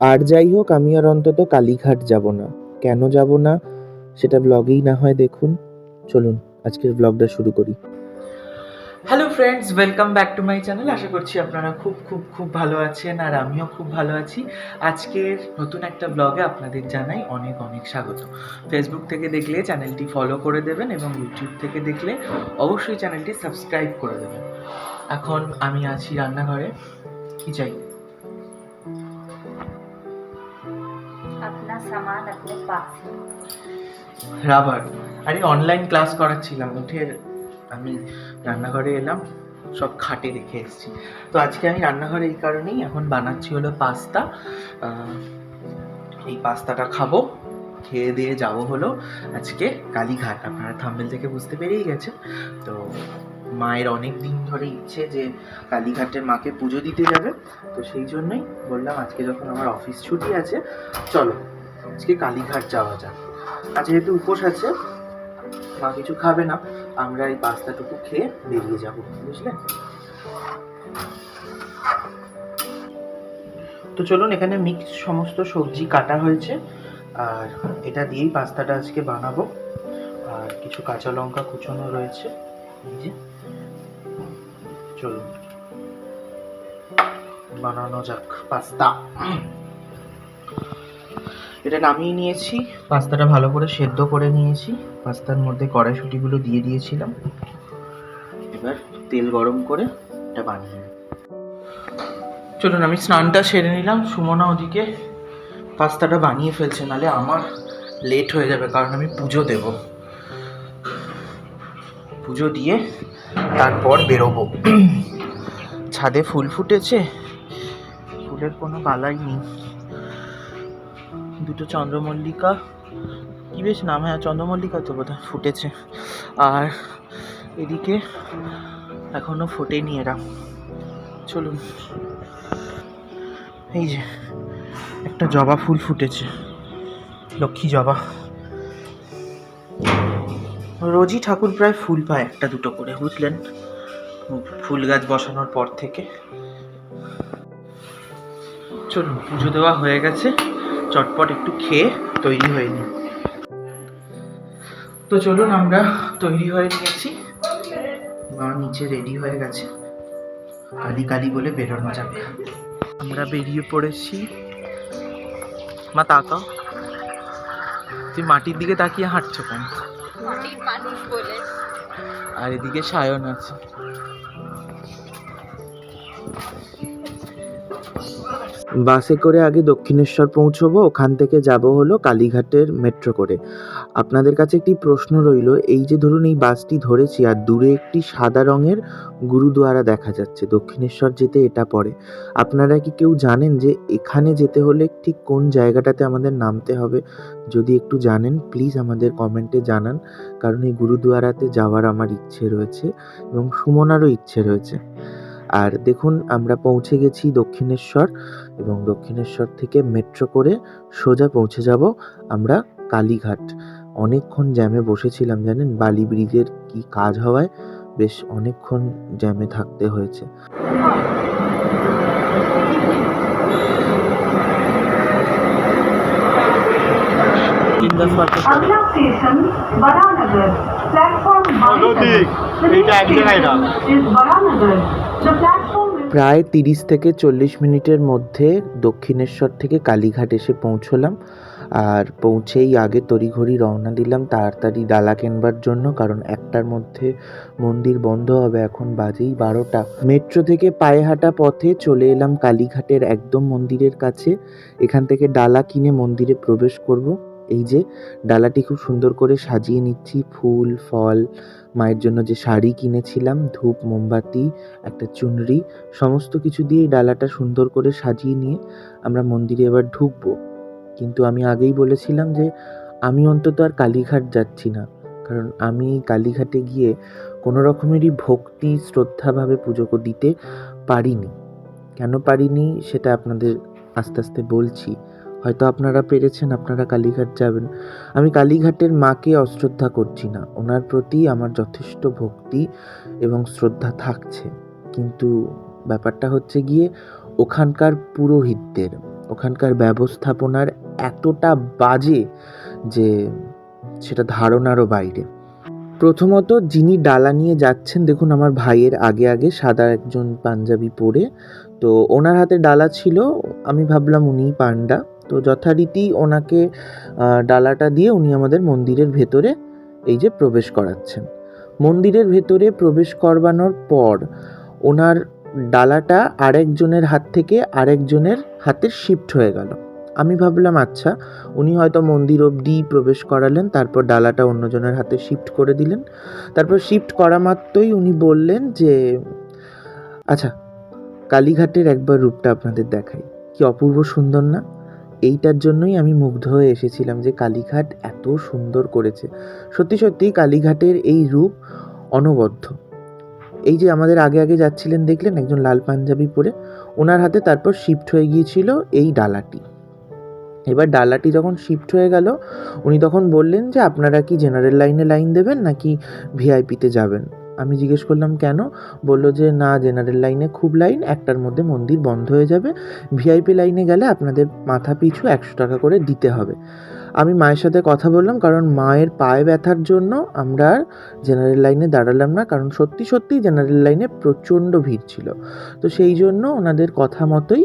আর যাই হোক আমি আর অন্তত কালীঘাট যাব না। কেন যাব না? সেটা ব্লগেই না হয় দেখুন। চলুন, আজকের ব্লগটা শুরু করি। Hello friends welcome back to my channel আশা করছি আপনারা খুব খুব খুব ভালো আছেন আর আমিও খুব ভালো আছি। আজকের নতুন একটা ব্লগে আপনাদের জানাই অনেক অনেক স্বাগত। ফেসবুক থেকে দেখলে চ্যানেলটি ফলো করে দেবেন এবং ইউটিউব থেকে দেখলে অবশ্যই চ্যানেলটি সাবস্ক্রাইব করে দেবেন। এখন আমি আছি রান্নাঘরে। কি চাই? अपना सामान अपने पास है রাবার আরে অনলাইন ক্লাস করাচ্ছিলাম উঠে আমি রান্নাঘরে এলাম সব খাটে রেখে এসেছি তো আজকে আমি রান্নাঘরে এই কারণেই এখন বানাচ্ছি হলো পাস্তা আহ, এই পাস্তাটা খাবো খেয়ে দিয়ে যাব হলো আজকে কালীঘাট আপনারা থাম্বেল থেকে বুঝতে পেরেই গেছেন তো মায়ের অনেক দিন ধরে ইচ্ছে যে কালীঘাটের মাকে পুজো দিতে যাবে তো সেই জন্যই বললাম আজকে যখন আমার অফিস ছুটি আছে চলো আজকে কালীঘাট যাওয়া যাক। আর যেহেতু উপোস আছে, মা কিছু খাবে না, আমরা এই পাস্তাটুকু খেয়ে বেরিয়ে যাব বুঝলেন তো চলুন, এখানে মিক্স সমস্ত সবজি কাটা হয়েছে, আর এটা দিয়েই পাস্তাটা আজকে বানাবো। আর কিছু কাঁচা লঙ্কা কুচোনো রয়েছে চলুন, বানানো যাক পাস্তা। এটা নামিয়ে নিয়েছি। পাস্তাটা ভালো করে সেদ্ধ করে নিয়েছি। পাস্তার মধ্যে কড়াইশুটিগুলো দিয়ে দিয়েছিলাম। এবার তেল গরম করে এটা বানিয়ে চলুন, আমি স্নানটা সেরে নিলাম। সুমনা ওদিকে পাস্তাটা বানিয়ে ফেলছে নাহলে আমার লেট হয়ে যাবে, কারণ আমি পুজো দেব। পুজো দিয়ে তারপর বেরোবো। ছাদে ফুল ফুটেছে। ফুলের কোনো বালাই নেই। দুটো চন্দ্রমল্লিকা। কি বেশ নাম হ্যাঁ চন্দ্রমল্লিকা তো বোধহয় ফুটেছে। আর এদিকে এখনও ফোটেনি এরা। চলুন, এই যে একটা জবা ফুল ফুটেছে, লক্ষ্মী জবা। রোজই ঠাকুর প্রায় ফুল পায় একটা দুটো করে, বুঝলেন? ফুল গাছ বসানোর পর থেকে। চলুন, পুজো দেওয়া হয়ে গেছে। চটপট একটু খেয়ে তৈরি হয়ে নিই। তো চলুন আমরা তৈরি হয়ে নিয়েছি। মা নিচে রেডি হয়ে গেছে। কালি কালি বলে বেরোনো যাবে। আমরা বেরিয়ে পড়েছি। মা তাকাও তুই মাটির দিকে তাকিয়ে হাঁটছো কেন? আর এদিকে সায়ন আছে। বাসে করে আগে দক্ষিণেশ্বর পৌঁছবো, ওখান থেকে যাব হলো কালীঘাটের মেট্রো করে। আপনাদের কাছে একটি প্রশ্ন রইল, এই যে ধরুন এই বাসটি ধরেছি আর দূরে একটি সাদা রঙের গুরুদুয়ারা দেখা যাচ্ছে, দক্ষিণেশ্বর যেতে এটা পড়ে আপনারা কি কেউ জানেন যে এখানে যেতে হলে ঠিক কোন জায়গাটাতে আমাদের নামতে হবে? যদি একটু জানেন, প্লিজ আমাদের কমেন্টে জানান, কারণ এই গুরুদুয়ারাতে যাওয়ার আমার ইচ্ছে রয়েছে এবং সুমনারও ইচ্ছে রয়েছে। আর দেখুন, আমরা পৌঁছে গেছি দক্ষিণেশ্বর এবং দক্ষিণেশ্বর থেকে মেট্রো করে সোজা পৌঁছে যাব আমরা কালীঘাট। অনেকক্ষণ জ্যামে বসেছিলাম, জানেন? বালি ব্রিজের কি কাজ হওয়ায় বেশ অনেকক্ষণ জ্যামে থাকতে হয়েছে। platform প্রায় তিরিশ থেকে চল্লিশ মিনিটের মধ্যে দক্ষিণেশ্বর থেকে কালীঘাট এসে পৌঁছলাম। আর পৌঁছেই আগে তড়িঘড়ি রওনা দিলাম তাড়াতাড়ি ডালা কেনবার জন্য, কারণ একটার মধ্যে মন্দির বন্ধ হবে, এখন বাজেই বারোটা। মেট্রো থেকে পায়ে হাঁটা পথে চলে এলাম কালীঘাটের একদম মন্দিরের কাছে। এখান থেকে ডালা কিনে মন্দিরে প্রবেশ করব। এই যে ডালাটি খুব সুন্দর করে সাজিয়ে নিচ্ছি, ফুল, ফল, মায়ের জন্য যে শাড়ি কিনেছিলাম, ধূপ, মোমবাতি, একটা চুনরি, সমস্ত কিছু দিয়ে ডালাটা সুন্দর করে সাজিয়ে নিয়ে আমরা মন্দিরে এবার ঢুকবো। কিন্তু আমি আগেই বলেছিলাম যে আমি অন্তত আর কালীঘাট যাচ্ছি না, কারণ আমি কালীঘাটে গিয়ে কোনো রকমেরই ভক্তি, শ্রদ্ধাভাবে পুজো দিতে পারিনি। কেন পারিনি সেটা আপনাদের আস্তে আস্তে বলছি। হয়তো আপনারা পেরেছেন, আপনারা কালীঘাট যাবেন। আমি কালীঘাটের মাকে অশ্রদ্ধা করছি না। ওনার প্রতি আমার যথেষ্ট ভক্তি এবং শ্রদ্ধা থাকছে। কিন্তু ব্যাপারটা হচ্ছে গিয়ে, ওখানকার পুরোহিতদের, ওখানকার ব্যবস্থাপনার এতটা বাজে যে সেটা ধারণারও বাইরে। প্রথমত যিনি ডালা নিয়ে যাচ্ছেন, দেখুন আমার ভাইয়ের আগে আগে সাদা একজন পাঞ্জাবি পরে, তো ওনার হাতে ডালা ছিল, আমি ভাবলাম উনিই পান্ডা তো যথারীতি ওনাকে ডালাটা দিয়ে উনি আমাদের মন্দিরের ভেতরে এই যে প্রবেশ করাচ্ছেন। মন্দিরের ভেতরে প্রবেশ করবানোর পর ওনার ডালাটা আরেকজনের হাত থেকে আরেকজনের হাতে শিফট হয়ে গেল। আমি ভাবলাম আচ্ছা উনি হয়তো মন্দির অবধি প্রবেশ করালেন, তারপর ডালাটা অন্যজনের হাতে শিফট করে দিলেন। তারপর শিফট করা মাত্রই উনি বললেন যে আচ্ছা কালীঘাটের একবার রূপটা আপনাদের দেখাই। কি অপূর্ব সুন্দর না? এইটার জন্যই আমি মুগ্ধ হয়ে এসেছিলাম যে কালীঘাট এত সুন্দর করেছে। সত্যি সত্যি কালীঘাটের এই রূপ অনবদ্য। এই যে আমাদের আগে আগে যাচ্ছিলেন দেখলেন একজন লাল পাঞ্জাবি পরে, ওনার হাতে তারপর শিফট হয়ে গিয়েছিল এই ডালাটি। এবার ডালাটি যখন শিফট হয়ে গেল, উনি তখন বললেন যে, আপনারা কি জেনারেল লাইনে লাইন দেবেন নাকি ভিআইপিতে যাবেন? আমি জিজ্ঞেস করলাম, কেন? বলল যে, না, জেনারেল লাইনে খুব লাইন, একটার মধ্যে মন্দির বন্ধ হয়ে যাবে। ভিআইপি লাইনে গেলে আপনাদের মাথা পিছু একশো টাকা করে দিতে হবে। আমি মায়ের সাথে কথা বললাম, কারণ মায়ের পায়ে ব্যথার জন্য আমরা আর জেনারেল লাইনে দাঁড়ালাম না, কারণ সত্যি সত্যি জেনারেল লাইনে প্রচণ্ড ভিড় ছিল। তো সেই জন্য ওনাদের কথা মতোই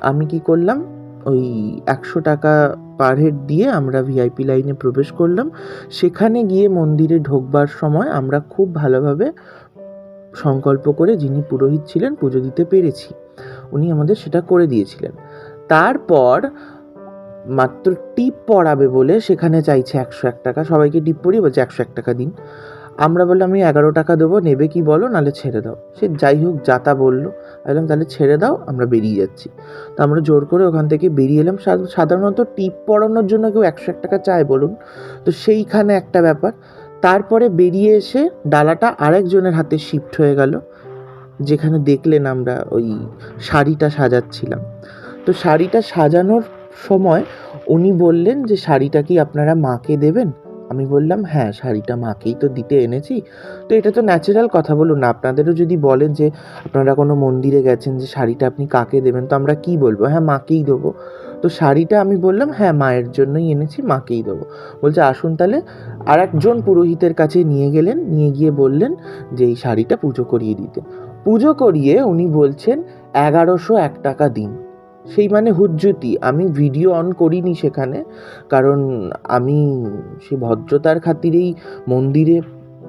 আমি কি করলাম ওই একশো টাকা পার হেড দিয়ে আমরা ভিআইপি লাইনে প্রবেশ করলাম। সেখানে গিয়ে মন্দিরে ঢোকবার সময় আমরা খুব ভালোভাবে সংকল্প করে যিনি পুরোহিত ছিলেন পুজো দিতে পেরেছি, উনি আমাদের সেটা করে দিয়েছিলেন। তারপর মাত্র টিপ পড়াবে বলে সেখানে চাইছে একশো এক টাকা, সবাইকে টিপ পড়িয়ে বলছে একশো এক টাকা দিন। আমরা বললাম, আমি এগারো টাকা দেবো, নেবে কি বলো, নাহলে ছেড়ে দাও। সে যাই হোক যাতা বলল। বললাম, তাহলে ছেড়ে দাও, আমরা বেরিয়ে যাচ্ছি। তো আমরা জোর করে ওখান থেকে বেরিয়ে এলাম। সাধারণত টিপ পড়ানোর জন্য কেউ একশো এক টাকা চায় বলুন। তো সেইখানে একটা ব্যাপার। তারপরে বেরিয়ে এসে ডালাটা আরেকজনের হাতে শিফট হয়ে গেল, যেখানে দেখলেন আমরা ওই শাড়িটা সাজাচ্ছিলাম। তো শাড়িটা সাজানোর সময় উনি বললেন যে, শাড়িটা কি আপনারা মাকে দেবেন? আমি বললাম হ্যাঁ শাড়িটা মাকেই তো দিতে এনেছি। তো এটা তো ন্যাচারাল কথা বলুন না। আপনাদেরও যদি বলেন যে, আপনারা কোনো মন্দিরে গেছেন যে শাড়িটা আপনি কাকে দেবেন? তো আমরা কি বলব? হ্যাঁ মাকেই দেবো। তো শাড়িটা আমি বললাম হ্যাঁ মায়ের জন্যই এনেছি, মাকেই দেবো। বলছে, আসুন তাহলে। আর একজন পুরোহিতের কাছে নিয়ে গেলেন, নিয়ে গিয়ে বললেন যে, এই শাড়িটা পুজো করিয়ে দিতে। পুজো করিয়ে উনি বলছেন, এগারোশো এক টাকা দিন। সেই মানে হুজ্জুতি। আমি ভিডিও অন করিনি সেখানে, কারণ আমি সে ভদ্রতার খাতিরেই মন্দিরে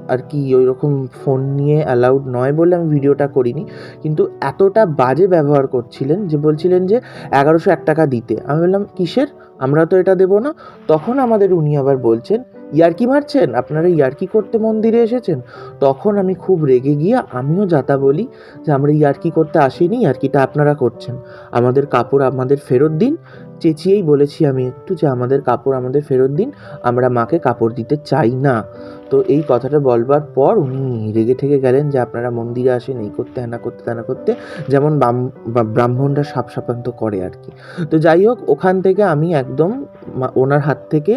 আর কি ওই রকম ফোন নিয়ে অ্যালাউড নয় বলে আমি ভিডিওটা করিনি। কিন্তু এতটা বাজে ব্যবহার করছিলেন যে বলছিলেন যে এগারোশো এক টাকা দিতে। আমি বললাম, কিসের? আমরা তো এটা দেবো না। তখন আমাদের উনি আবার বলছেন ইয়ার্কি মারছেন? আপনারা ইয়ার্কি করতে মন্দিরে এসেছেন? তখন আমি খুব রেগে গিয়ে আমিও যাতা বলি যে আমরা ইয়ার্কি করতে আসিনি, ইয়ার্কিটা আপনারা করছেন। আমাদের কাপড় আমাদের ফেরত দিন চেঁচিয়েই বলেছি আমি একটু যে আমাদের কাপড় আমাদের ফেরত দিন, আমরা মাকে কাপড় দিতে চাই না। তো এই কথাটা বলবার পর উনি রেগে ঠেগে গেলেন যে আপনারা মন্দিরে আসেন, এই করতে হ্যানা করতে ত্যানা করতে, যেমন ব্রাহ্মণরা সাপ সাপান্ত করে আর কি। তো যাই হোক, ওখান থেকে আমি একদম ওনার হাত থেকে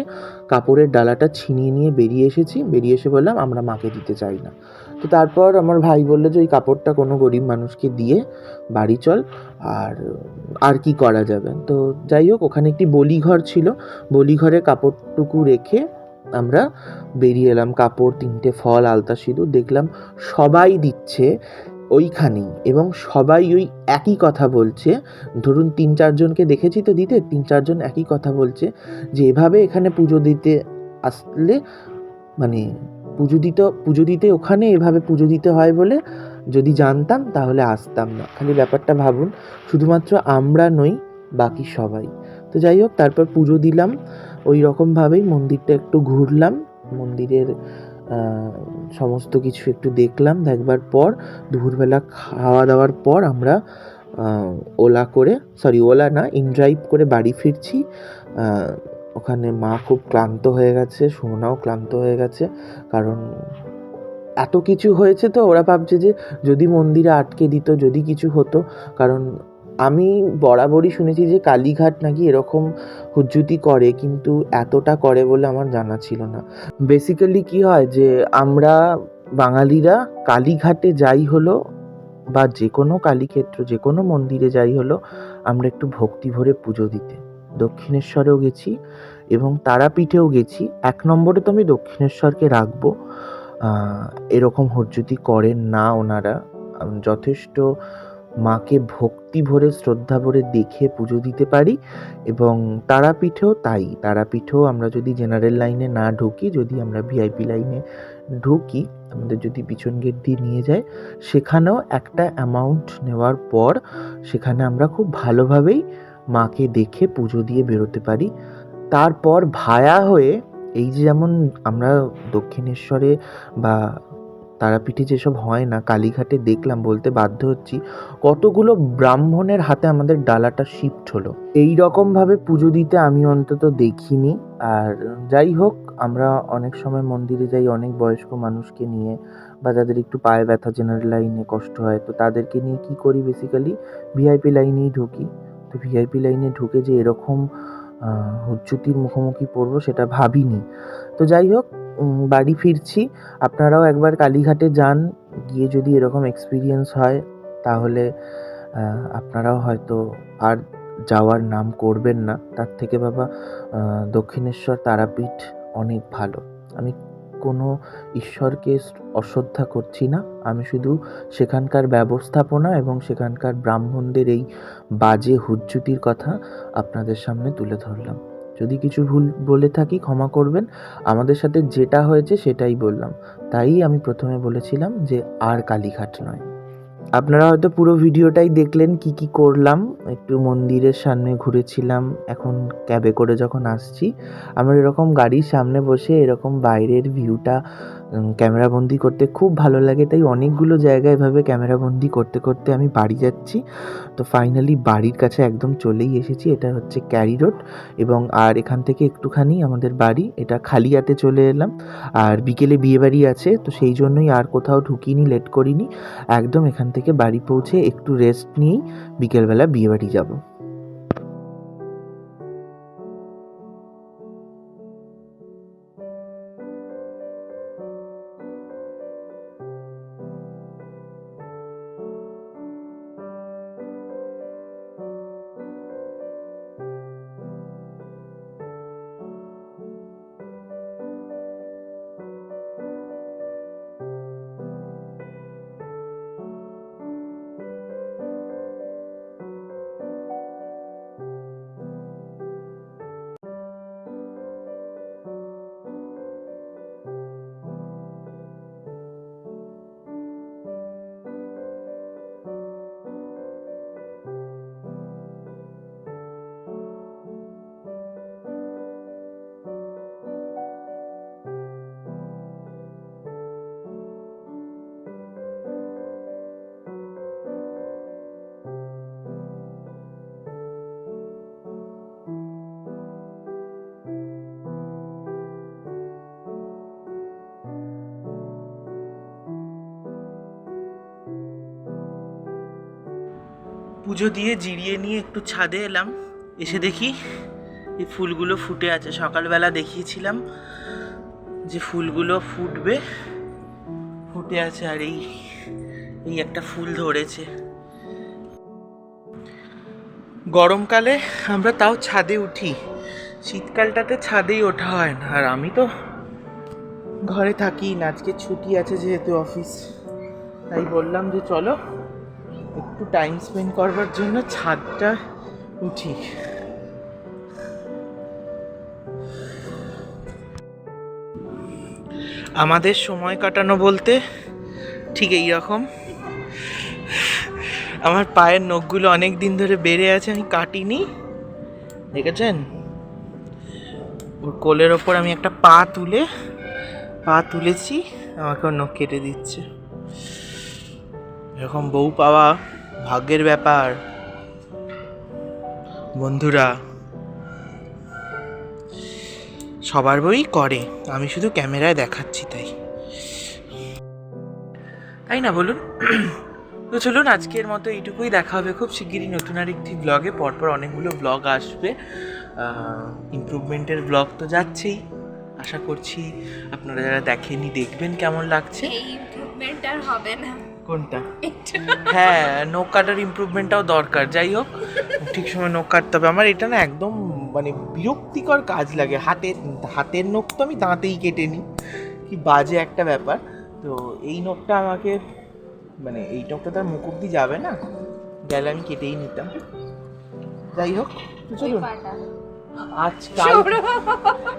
কাপড়ের ডালাটা ছিনিয়ে নিয়ে বেরিয়ে এসেছি। বেরিয়ে এসে বললাম, আমরা মাকে দিতে চাই না। তো তারপর আমার ভাই বলল যে, ওই কাপড়টা কোনো গরিব মানুষকে দিয়ে বাড়ি চল, আর আর কি করা যাবে? তো যাই হোক, ওখানে একটি বলিঘর ছিল। বলিঘরে কাপড়টুকু রেখে আমরা বেরিয়ে এলাম। কাপড়, তিনটে ফল, আলতা, সিঁদুর দেখলাম সবাই দিচ্ছে ওইখানেই এবং সবাই ওই একই কথা বলছে। ধরুন, তিন চারজনকে দেখেছি তো দিতে, তিন চারজন একই কথা বলছে যে, এভাবে এখানে পুজো দিতে আসলে মানে পুজো দিতে পুজো দিতে ওখানে এভাবে পুজো দিতে হয় বলে যদি জানতাম তাহলে আসতাম না। খালি ব্যাপারটা ভাবুন, শুধুমাত্র আমরা নই, বাকি সবাই। তো যাই হোক, তারপর পুজো দিলাম। ওই রকমভাবেই মন্দিরটা একটু ঘুরলাম। মন্দিরের সমস্ত কিছু একটু দেখলাম। দেখবার পর, দুপুরবেলা খাওয়া দাওয়ার পর আমরা ওলা করে সরি ওলা না ইনড্রাইভ করে বাড়ি ফিরছি। ওখানে মা খুব ক্লান্ত হয়ে গেছে সোনাও ক্লান্ত হয়ে গেছে। কারণ এত কিছু হয়েছে তো, ওরা ভাবছে যে যদি মন্দিরে আটকে দিত, যদি কিছু হতো। কারণ আমি বরাবরই শুনেছি যে কালীঘাট নাকি এরকম হুজ্জুতি করে, কিন্তু এতটা করে বলে আমার জানা ছিল না। বেসিক্যালি কি হয় যে আমরা বাঙালিরা কালীঘাটে যাই হলো বা যে কোনো কালীক্ষেত্র, যে কোনো মন্দিরে যাই হলো, আমরা একটু ভক্তি ভরে পুজো দিতে। দক্ষিণেশ্বরেও গেছি এবং তারাপীঠেও গেছি। এক নম্বরে তো আমি দক্ষিণেশ্বরকে রাখব। এরকম হজ্জুতি করেন না ওনারা। যথেষ্ট মাকে ভক্তি ভরে, শ্রদ্ধা ভরে দেখে পুজো দিতে পারি এবং তারাপীঠেও তাই। তারাপীঠেও আমরা যদি জেনারেল লাইনে না ঢুকি, যদি আমরা ভিআইপি লাইনে ঢুকি, আমাদের যদি পিছন গেট দিয়ে নিয়ে যায়, সেখানেও একটা অ্যামাউন্ট নেওয়ার পর সেখানে আমরা খুব ভালোভাবেই মাকে দেখে পুজো দিয়ে বেরোতে পারি। তারপর ভায়া হয়ে এই যে যেমন আমরা দক্ষিণেশ্বরে বা তারাপীঠে যেসব হয় না, কালীঘাটে দেখলাম বলতে বাধ্য হচ্ছি, কতগুলো ব্রাহ্মণের হাতে আমাদের ডালাটা শিফট হলো। এই রকমভাবে পুজো দিতে আমি অন্তত দেখিনি। আর যাই হোক, আমরা অনেক সময় মন্দিরে যাই, অনেক বয়স্ক মানুষকে নিয়ে বা যাদের একটু পায়ে ব্যথা জেনারেল লাইনে কষ্ট হয়, তো তাদেরকে নিয়ে কি করি বেসিক্যালি ভিআইপি লাইনেই ঢুকি। ভিআইপি লাইনে ঢুকে যে এরকম হুজ্জুতির মুখোমুখি পড়ব সেটা ভাবিনি। তো যাই হোক বাড়ি ফিরছি। আপনারাও একবার কালীঘাটে যান, গিয়ে যদি এরকম এক্সপিরিয়েন্স হয়, তাহলে আপনারাও হয়তো আর যাওয়ার নাম করবেন না। তার থেকে বাবা দক্ষিণেশ্বর তারাপীঠ অনেক ভালো। আমি কোনো ঈশ্বরকে অশ্রদ্ধা করছি না। আমি শুধু সেখানকার ব্যবস্থাপনা এবং সেখানকার ব্রাহ্মণদের এই বাজে হুজ্জুতির কথা আপনাদের সামনে তুলে ধরলাম। যদি কিছু ভুল বলে থাকি, ক্ষমা করবেন। আমাদের সাথে যেটা হয়েছে সেটাই বললাম। তাই আমি প্রথমে বলেছিলাম যে আর কালীঘাট নয়। আপনারা হয়তো পুরো ভিডিওটাই দেখলেন কি কি করলাম। একটু মন্দিরের সামনে ঘুরেছিলাম, এখন ক্যাবে করে যখন আসছি, আমার এরকম গাড়ির সামনে বসে এরকম বাইরের ভিউটা ক্যামেরা বন্দি করতে খুব ভালো লাগে, তাই অনেকগুলো জায়গায় এভাবে ক্যামেরা বন্দি করতে করতে আমি বাড়ি যাচ্ছি। তো ফাইনালি বাড়ির কাছে একদম চলেই এসেছি, এটা হচ্ছে ক্যারি রোড এবং আর এখান থেকে একটুখানি আমাদের বাড়ি, এটা খালিয়াতে চলে এলাম। আর বিকেলে বিয়েবাড়ি আছে, তো সেই জন্যই আর কোথাও ঢুকিনি লেট করিনি, একদম এখান থেকে বাড়ি পৌঁছে একটু রেস্ট নিয়েই বিকেলবেলা বিয়েবাড়ি যাব। পুজো দিয়ে জিরিয়ে নিয়ে একটু ছাদে এলাম। এসে দেখি এই ফুলগুলো ফুটে আছে। সকালবেলা দেখিয়েছিলাম যে ফুলগুলো ফুটবে, ফুটে আছে আর এই এই একটা ফুল ধরেছে। গরমকালে আমরা তাও ছাদে উঠি। শীতকালটাতে ছাদেই ওঠা হয় না। আর আমি তো ঘরে থাকি না, আজকে ছুটি আছে যেহেতু অফিস। তাই বললাম যে চলো একটু টাইম স্পেন্ড করবার জন্য ছাদটা উঠি। আমাদের সময় কাটানো বলতে ঠিক এই রকম আমার পায়ের নখগুলো অনেক দিন ধরে বেড়ে আছে, আমি কাটিনি। দেখেছেন? ওর কোলের ওপর আমি একটা পা তুলে, পা তুলেছি আমাকে ওর নখ কেটে দিচ্ছে। এরকম বউ পাওয়া ভাগ্যের ব্যাপার। বন্ধুরা, সবার বই করে, আমি শুধু ক্যামেরায় দেখাচ্ছি তাই। তাই না বলুন? তো চলুন, আজকের মতো এইটুকুই দেখা হবে খুব শিগগিরই নতুন আর একটি ব্লগে পরপর অনেকগুলো ব্লগ আসবে। ইমপ্রুভমেন্টের ব্লগ তো যাচ্ছেই। আশা করছি আপনারা যারা দেখেনি দেখবেন কেমন লাগছে। ইমপ্রুভমেন্ট আর হবে না। কোনটা? হ্যাঁ নখ কাটার ইমপ্রুভমেন্টটাও দরকার। যাই হোক ঠিক সময় নখ কাটতে হবে। আমার এটা না একদম মানে বিরক্তিকর কাজ লাগে। হাতের হাতের নখ তো আমি দাঁতেই কেটে নিই। কি বাজে একটা ব্যাপার। তো এই নখটা আমাকে মানে এই নখটা তার মুখ অব্দি যাবে না। গেলে আমি কেটেই নিতাম। যাই হোক চলুন। আজকাল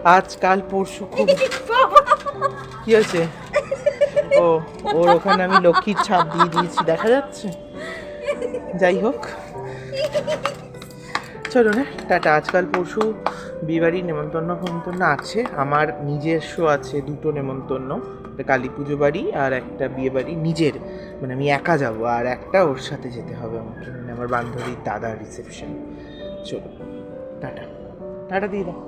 আজকাল পরশু খুব কি হয়েছে? ও, ওর ওখানে আমি লক্ষ্মীর ছাপ দিয়ে দিয়েছি, দেখা যাচ্ছে? যাই হোক। চলো না টাটা। আজকাল পরশু বিয়েবাড়ির নেমন্তন্ন ফেমন্তন্ন আছে। আমার নিজস্ব আছে দুটো নেমন্তন্ন। কালী পুজো বাড়ি আর একটা বিয়ে বাড়ি নিজের। মানে আমি একা যাব, আর একটা ওর সাথে যেতে হবে আমাকে মানে আমার বান্ধবীর দাদার রিসেপশন চলো, টাটা। টাটা দিয়ে দাও।